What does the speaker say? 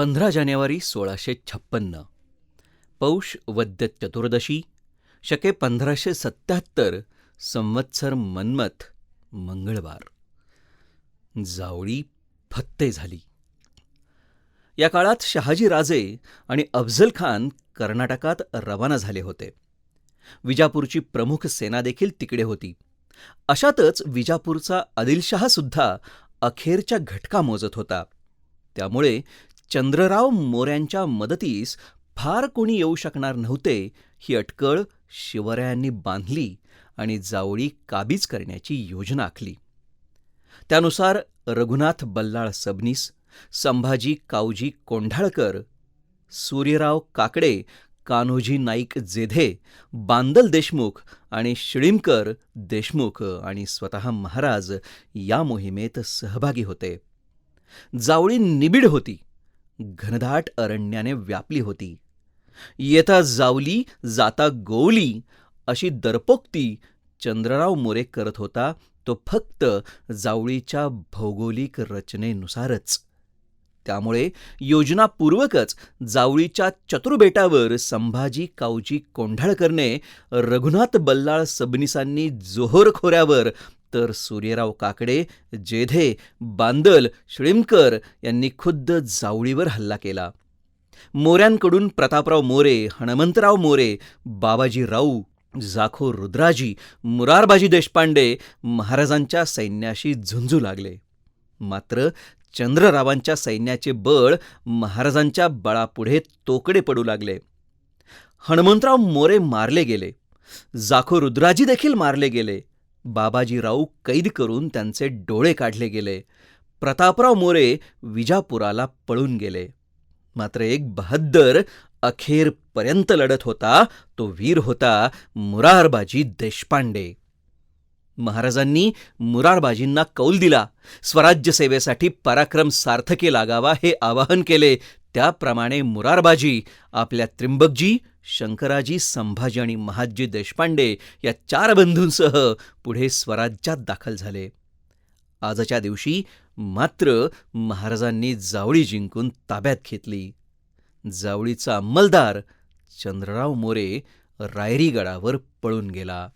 पंधरा जानेवारी सोळाशे छप्पन्न. पौष वद्य चतुर्दशी शके पंधराशे सत्याहत्तर संवत्सर मन्मथ मंगळवार. जावळी फत्ते झाली. या काळात शहाजी राजे आणि अफझल खान कर्नाटकात रवाना झाले होते. विजापूरची प्रमुख सेना देखील तिकडे होती. अशातच विजापूरचा आदिलशहा सुद्धा अखेरच्या घटका मोजत होता. त्यामुळे चंद्रराव मोऱ्यांच्या मदतीस फार कोणी येऊ शकणार नव्हते ही अटकळ शिवरायांनी बांधली आणि जावळी काबीज करण्याची योजना आखली. त्यानुसार रघुनाथ बल्लाळ सबनीस संभाजी कावजी कोंढाळकर सूर्यराव काकडे कान्होजी नाईक जेधे बांदल देशमुख आणि शिळीमकर देशमुख आणि स्वतः महाराज या मोहिमेत सहभागी होते. जावळी निबिड होती. घनदाट अरण्याने व्यापली होती. येता जावली जाता गोवली अशी दरपोक्ती चंद्रराव मोरे करत होता तो फक्त जावळीच्या भौगोलिक रचनेनुसारच. त्यामुळे योजनापूर्वकच जावळीच्या चतुर्बेटावर संभाजी कावजी कोंढाळकरने रघुनाथ बल्लाळ सबनिसांनी जोहोर खोऱ्यावर तर सूर्यराव काकडे जेधे बांदल श्रीमकर यांनी खुद्द जावळीवर हल्ला केला. मोऱ्यांकडून प्रतापराव मोरे हणमंतराव मोरे बाबाजी राऊ जाखो रुद्राजी मुरारबाजी देशपांडे महाराजांच्या सैन्याशी झुंजू लागले. मात्र चंद्ररावांच्या सैन्याचे बळ महाराजांच्या बळापुढे तोकडे पडू लागले. हणमंतराव मोरे मारले गेले. जाखो रुद्राजी देखील मारले गेले. बाबाजीराव कैद करून त्यांचे डोळे काढले गेले. प्रतापराव मोरे विजापुराला पळून गेले. मात्र एक बहाद्दर अखेरपर्यंत लढत होता तो वीर होता मुरारबाजी देशपांडे. महाराजांनी मुरारबाजींना कौल दिला. स्वराज्य सेवेसाठी पराक्रम सार्थकी लागावा हे आवाहन केले. त्याप्रमाणे मुरारबाजी आपल्या त्रिंबकजी शंकराजी संभाजी आणि महाजी देशपांडे या चार बंधूंसह पुढे स्वराज्यात दाखल झाले. आजच्या दिवशी मात्र महाराजांनी जावळी जिंकून ताब्यात घेतली. जावळीचा अंमलदार चंद्रराव मोरे रायरीगडावर पळून गेला.